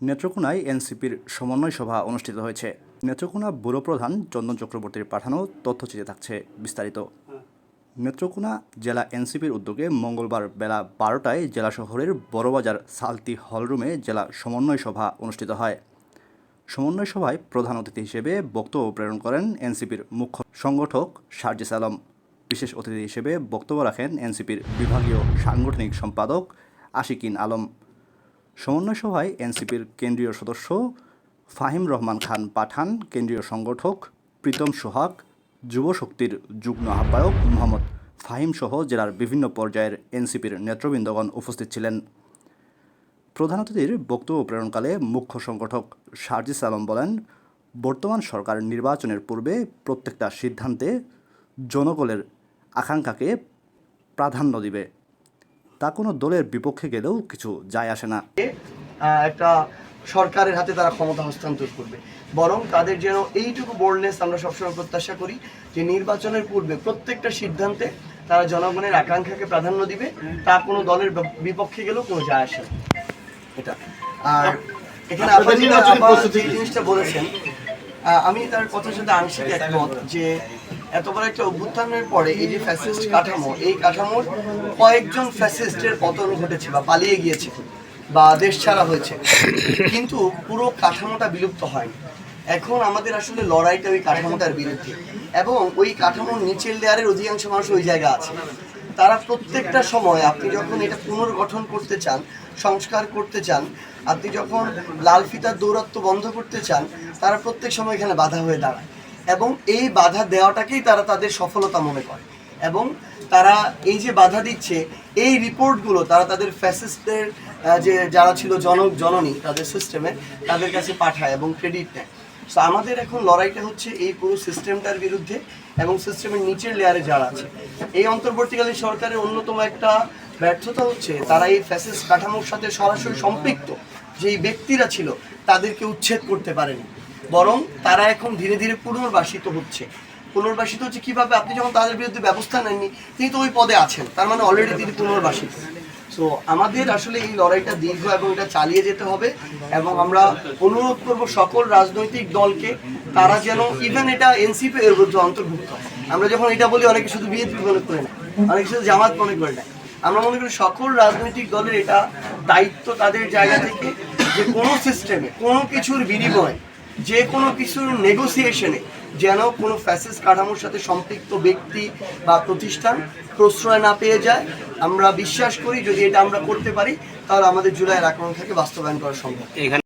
নেত্রকোনায় এনসিপির সমন্বয় সভা অনুষ্ঠিত হয়েছে। নেত্রকোনা ব্যুরো প্রধান চন্দন চক্রবর্তীর পাঠানো তথ্যচিত্রে থাকছে বিস্তারিত। নেত্রকোনা জেলা এনসিপির উদ্যোগে মঙ্গলবার বেলা বারোটায় জেলা শহরের বড়বাজার সালতি হলরুমে জেলা সমন্বয় সভা অনুষ্ঠিত হয়। সমন্বয় সভায় প্রধান অতিথি হিসেবে বক্তব্য প্রেরণ করেন এনসিপির মুখ্য সংগঠক শারজিস আলম। বিশেষ অতিথি হিসেবে বক্তব্য রাখেন এনসিপির বিভাগীয় সাংগঠনিক সম্পাদক আশিকিন আলম। সমন্বয় সভায় এনসিপির কেন্দ্রীয় সদস্য ফাহিম রহমান খান পাঠান, কেন্দ্রীয় সংগঠক প্রীতম সোহাগ, যুব শক্তির যুগ্ম আহ্বায়ক মোহাম্মদ ফাহিম সহ জেলার বিভিন্ন পর্যায়ের এনসিপির নেতৃবৃন্দগণ উপস্থিত ছিলেন। প্রধান অতিথির বক্তব্য প্রেরণকালে মুখ্য সংগঠক শারজিস আলম বলেন, বর্তমান সরকার নির্বাচনের পূর্বে প্রত্যেকটা সিদ্ধান্তে জনগণের আকাঙ্ক্ষাকে প্রাধান্য দিবে। তা কোনো দলের বিপক্ষে গেলেও কিছু যায় আসে না। একটা সরকারের হাতে তারা ক্ষমতা হস্তান্তর করবে। বরং তাদের যেন এইটুকু বোল্ডনেস আমরা সবসময় প্রত্যাশা করি যে নির্বাচনের পূর্বে প্রত্যেকটা সিদ্ধান্তে তারা জনগণের আকাঙ্ক্ষাকে প্রাধান্য দিবে। তা কোনো দলের বিপক্ষে গেলেও কোনো যায় আসে না। এটা। আর এখানে আপনি জিনিসটা বলেছেন আমি তার কথার সাথে আংশিক একমত যে এত বড় একটা অভ্যুত্থানের পরে এই যে ফ্যাসিস্ট কাঠামো এই কাঠামোর কয়েকজন ফ্যাসিস্টের পতন ঘটেছে বা পালিয়ে গিয়েছে বা দেশ ছাড়া হয়েছে। কিন্তু পুরো কাঠামোটা বিলুপ্ত হয়নি। এখন আমাদের আসলে লড়াইটা ওই কাঠামোটার বিরুদ্ধে। এবং ওই কাঠামোর নিচের লেয়ারের অধিকাংশ মানুষ ওই জায়গা আছে। তারা প্রত্যেকটা সময় আপনি যখন এটা পুনর্গঠন করতে চান, সংস্কার করতে চান, আপনি যখন লাল ফিতার দৌরত্ব বন্ধ করতে চান, তারা প্রত্যেক সময় এখানে বাধা হয়ে দাঁড়ায়। এবং এই বাধা দেওয়াটাকেই তারা তাদের সফলতা মনে করে। এবং তারা এই যে বাধা দিচ্ছে, এই রিপোর্টগুলো তারা তাদের ফ্যাসিস্টদের যে যারা ছিল জনক, জননী তাদের সিস্টেমে তাদের কাছে পাঠায় এবং ক্রেডিট নেয়। সো আমাদের এখন লড়াইটা হচ্ছে এই পুরো সিস্টেমটার বিরুদ্ধে এবং সিস্টেমের নিচের লেয়ারে যারা আছে। এই অন্তর্বর্তীকালীন সরকারের অন্যতম একটা ব্যর্থতা হচ্ছে তারা এই ফ্যাসিস্ট কাঠামোর সাথে সরাসরি সম্পৃক্ত যেই ব্যক্তিরা ছিল, তাদেরকে উচ্ছেদ করতে পারেনি। বরং তারা এখন ধীরে ধীরে পুনর্বাসিত হচ্ছে। পুনর্বাসিত হচ্ছে কীভাবে? আপনি যখন তাদের বিরুদ্ধে ব্যবস্থা নেননি, তিনি তো ওই পদে আছেন। তার মানে অলরেডি তিনি পুনর্বাসিত। সো আমাদের আসলে এই লড়াইটা দীর্ঘ এবং এটা চালিয়ে যেতে হবে এবং আমরা অনুরোধ করব সকল রাজনৈতিক দলকে, তারা যেন ইভেন এটা এনসিপি এর মধ্যে অন্তর্ভুক্ত। আমরা যখন এটা বলি, অনেকে শুধু বিএনপি মনে করে না, অনেকে শুধু জামাত মনে করে না। আমরা মনে করি সকল রাজনৈতিক দলের এটা দায়িত্ব তাদের জায়গা থেকে যে কোনো সিস্টেমে কোনো কিছুর বিনিময়ে যে কোনো কিছুর নেগোসিয়েশনে যেন কোনো ফ্যাসেস কাঠামোর সাথে সম্পৃক্ত ব্যক্তি বা প্রতিষ্ঠান প্রশ্রয় না পেয়ে যায়। আমরা বিশ্বাস করি যদি এটা আমরা করতে পারি, তাহলে আমাদের জুলাইয়ের আক্রমণ থেকে বাস্তবায়ন করা সম্ভব।